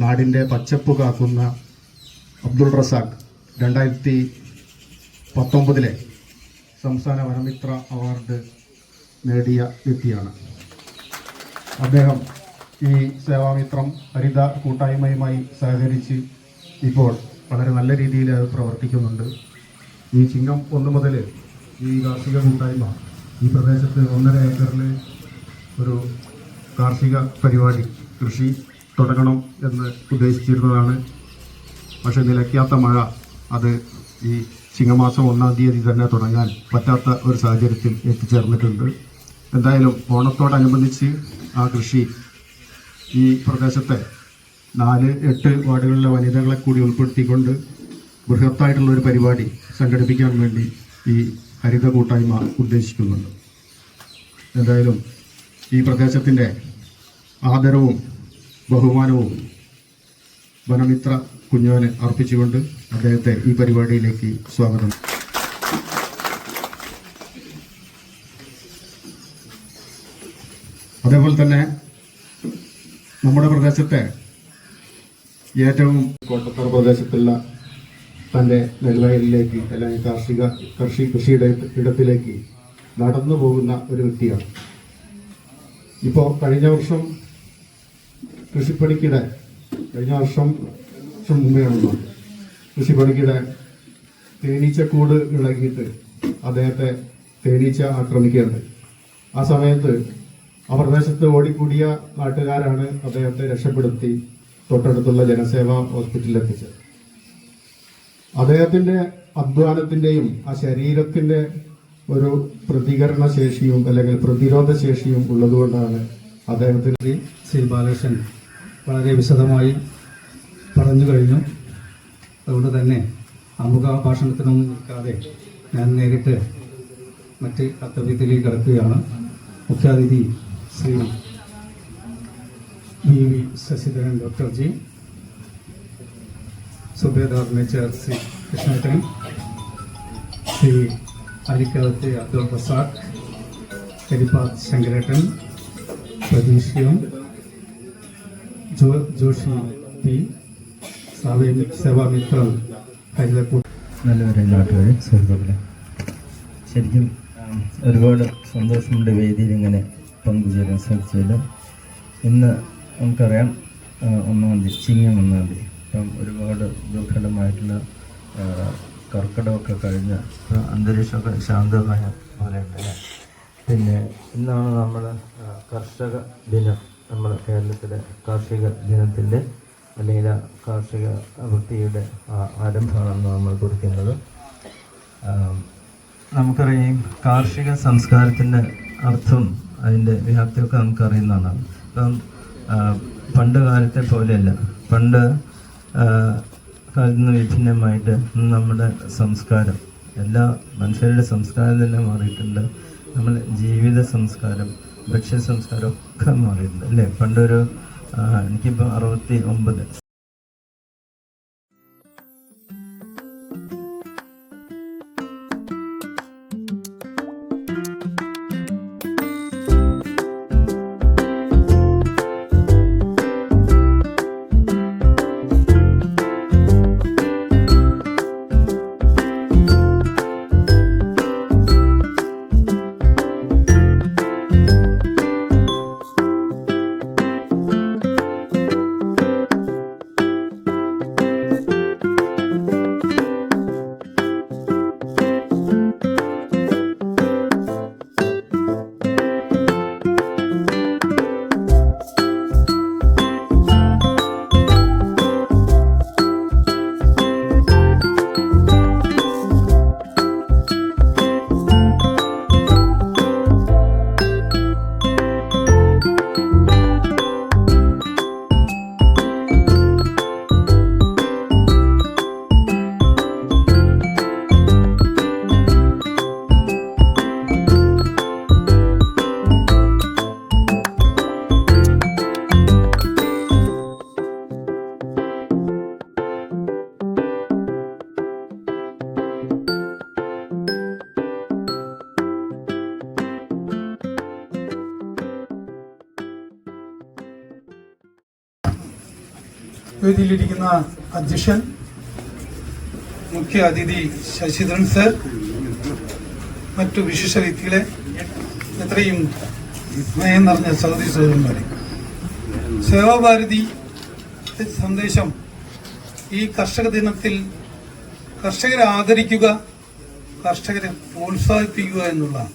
നാടിന്റെ പച്ചപ്പ് കാക്കുന്ന അബ്ദുൾ റസാഖ് രണ്ടായിരത്തി പത്തൊമ്പതിലെ സംസ്ഥാന വനമിത്ര അവാർഡ് നേടിയ വ്യക്തിയാണ്. അദ്ദേഹം ഈ സേവാമിത്രം ഹരിത കൂട്ടായ്മയുമായി സഹകരിച്ച് ഇപ്പോൾ വളരെ നല്ല രീതിയിൽ അത് പ്രവർത്തിക്കുന്നുണ്ട്. ഈ ചിങ്ങം ഒന്ന് മുതൽ ഈ കാർഷിക കൂട്ടായ്മ ഈ പ്രദേശത്ത് ഒന്നര ഏക്കറിൽ ഒരു കാർഷിക പരിപാടി കൃഷി തുടങ്ങണം എന്ന് ഉദ്ദേശിച്ചിരുന്നതാണ്. പക്ഷേ നിലയ്ക്കാത്ത മഴ അത് ഈ ചിങ്ങമാസം ഒന്നാം തീയതി തന്നെ തുടങ്ങാൻ പറ്റാത്ത ഒരു സാഹചര്യത്തിൽ എത്തിച്ചേർന്നിട്ടുണ്ട്. എന്തായാലും ഓണത്തോടനുബന്ധിച്ച് ആ കൃഷി ഈ പ്രദേശത്തെ നാല് എട്ട് വാർഡുകളിലെ വനിതകളെ കൂടി ഉൾപ്പെടുത്തിക്കൊണ്ട് ബൃഹത്തായിട്ടുള്ള ഒരു പരിപാടി സംഘടിപ്പിക്കാൻ വേണ്ടി ഈ ഹരിത കൂട്ടായ്മ ഉദ്ദേശിക്കുന്നുണ്ട്. എന്തായാലും ഈ പ്രദേശത്തിന്റെ ആദരവും ബഹുമാനവും വനമിത്ര കുഞ്ഞോനെ അർപ്പിച്ചുകൊണ്ട് അദ്ദേഹത്തെ ഈ പരിപാടിയിലേക്ക് സ്വാഗതം. അതേപോലെ തന്നെ നമ്മുടെ പ്രദേശത്തെ ഏറ്റവും കോട്ടത്തറ പ്രദേശത്തുള്ള തന്റെ നെൽവയലിലേക്ക് അല്ലെങ്കിൽ കാർഷിക കൃഷി കൃഷിയുടെ ഇടത്തിലേക്ക് നടന്നു പോകുന്ന ഒരു വ്യക്തിയാണ്. ഇപ്പോൾ കഴിഞ്ഞ വർഷം കൃഷിപ്പണിക്കിടെ കഴിഞ്ഞ വർഷം വർഷം മുമ്പെയാണല്ലോ കൃഷിപ്പണിക്കിടെ തേനീച്ചക്കൂട് ഇളകിയിട്ട് അദ്ദേഹത്തെ തേനീച്ച ആക്രമിക്കുകയുണ്ട് ആ സമയത്ത് ആ പ്രദേശത്ത് ഓടിക്കൂടിയ നാട്ടുകാരാണ് അദ്ദേഹത്തെ രക്ഷപ്പെടുത്തി തൊട്ടടുത്തുള്ള ജനസേവാ ഹോസ്പിറ്റലിൽ എത്തിച്ചത് അദ്ദേഹത്തിന്റെ അധ്വാനത്തിന്റെയും ആ ശരീരത്തിന്റെ ഒരു പ്രതികരണ ശേഷിയും അല്ലെങ്കിൽ പ്രതിരോധ ശേഷിയും ഉള്ളതുകൊണ്ടാണ് അദ്ദേഹത്തിന് ശ്രീ ബാലകൃഷ്ണൻ വളരെ വിശദമായി പറഞ്ഞു കഴിഞ്ഞു. അതുകൊണ്ട് തന്നെ അമുഖ ഭാഷണത്തിനൊന്നും നിൽക്കാതെ ഞാൻ നേരിട്ട് മറ്റ് കർത്തവ്യത്തിലേക്ക് കടക്കുകയാണ്. മുഖ്യാതിഥി Shri V V Sasidharan doctor G Subedar major Shri കൃഷ്ണേട്ടൻ Shri അരിക്കാലത്തെ അബ്ദുൾ റസാഖ് കരിപ്പാത്ത് ശങ്കരേട്ടൻ പ്രതീക്ഷയും ശരിക്കും ഒരുപാട് സന്തോഷമുണ്ട് വേദിയിൽ ഇങ്ങനെ പങ്കുചേരാൻ സാധിച്ചല്ലോ ഇന്ന് നമുക്കറിയാം ഒന്നാം തീയതി ചിങ്ങം ഒന്നാം തീയതി. ഇപ്പം ഒരുപാട് ദുർഘടമായിട്ടുള്ള കർക്കിടമൊക്കെ കഴിഞ്ഞ അന്തരീക്ഷമൊക്കെ ശാന്തമായ പോലെ പിന്നെ ഇന്നാണ് നമ്മൾ കർഷക ദിനം. നമ്മൾ കേരളത്തിലെ കാർഷിക ദിനത്തിന്റെ അല്ലെങ്കിൽ കാർഷിക വൃത്തിയുടെ ആ- ആരംഭമാണ് നമ്മൾ കുറിക്കുന്നത്. നമുക്കറിയാം കാർഷിക സംസ്കാരത്തിന്റെ അർത്ഥം അതിന്റെ വ്യാപ്തിയൊക്കെ നമുക്കറിയുന്നതാണ്. ഇപ്പം പണ്ട് കാലത്തെ പോലെയല്ല. പണ്ട് കാലത്ത് വിഭിന്നമായിട്ട് നമ്മുടെ സംസ്കാരം എല്ലാ മനുഷ്യരുടെ സംസ്കാരം തന്നെ മാറിയിട്ടുണ്ട്. നമ്മുടെ ജീവിത സംസ്കാരം ഭക്ഷ്യ സംസ്കാരം ഒക്കെ മാറിയിട്ടുണ്ട് അല്ലേ? പണ്ടൊരു എനിക്കിപ്പോൾ അറുപത്തി ഒമ്പത് വേദിയിലിരിക്കുന്ന അധ്യക്ഷൻ മുഖ്യ അതിഥി ശശിധരൻ സർ മറ്റു വിശിഷ്ട വ്യക്തികളെ എത്രയും സ്നേഹം നിറഞ്ഞ സഹോദരി സഹോദരന്മാരെ. സേവാഭാരതി സന്ദേശം. ഈ കർഷക ദിനത്തിൽ കർഷകരെ ആദരിക്കുക കർഷകരെ പ്രോത്സാഹിപ്പിക്കുക എന്നുള്ളതാണ്.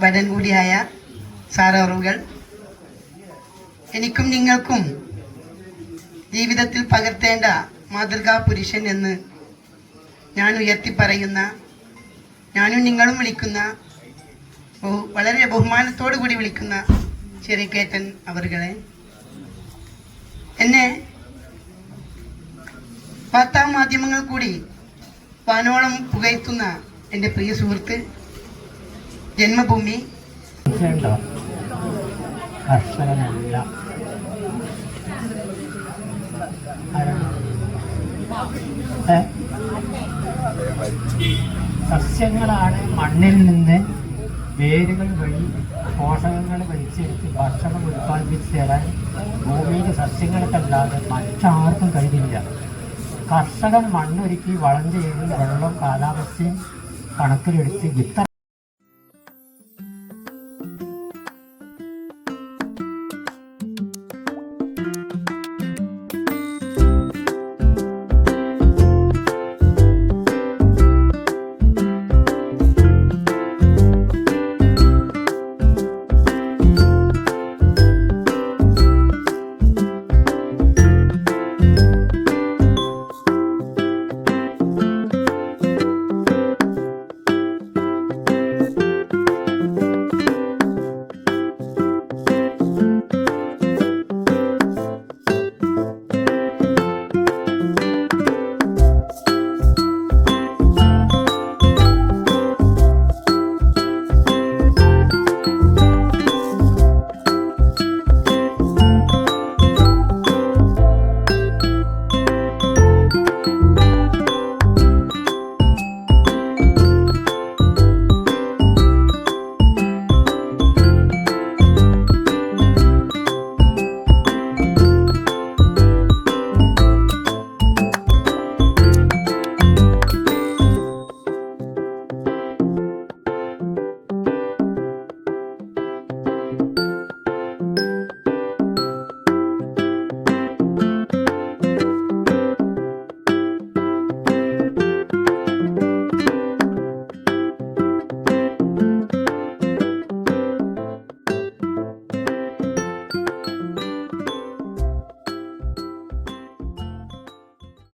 വരൻ കൂടിയായ സാറോറുകൾ എനിക്കും നിങ്ങൾക്കും ജീവിതത്തിൽ പകർത്തേണ്ട മാതൃകാ പുരുഷൻ എന്ന് ഞാൻ ഉയർത്തി പറയുന്ന ഞാനും നിങ്ങളും വിളിക്കുന്ന ബഹു- വളരെ ബഹുമാനത്തോടു കൂടി വിളിക്കുന്ന ചെറിയക്കേറ്റൻ അവറുകളെ എന്നെ വാർത്താ മാധ്യമങ്ങൾ കൂടി വാനോളം പുകയത്തുന്ന എന്റെ പ്രിയ സുഹൃത്ത് ജന്മഭൂമി. കർഷകനല്ല. സസ്യങ്ങളാണ് മണ്ണിൽ നിന്ന് വേരുകൾ വഴി പോഷകങ്ങൾ വലിച്ചെടുത്ത് ഭക്ഷണം ഉൽപ്പാദിപ്പിച്ച് തരാൻ ഭൂമിയിലെ സസ്യങ്ങൾക്കല്ലാതെ മറ്റാർക്കും കഴിയില്ല കർഷകൻ മണ്ണൊരുക്കി വളം ചെയ്ത് വെള്ളം കാലാവസ്ഥയും കണക്കിലെടുത്ത് വിത്ത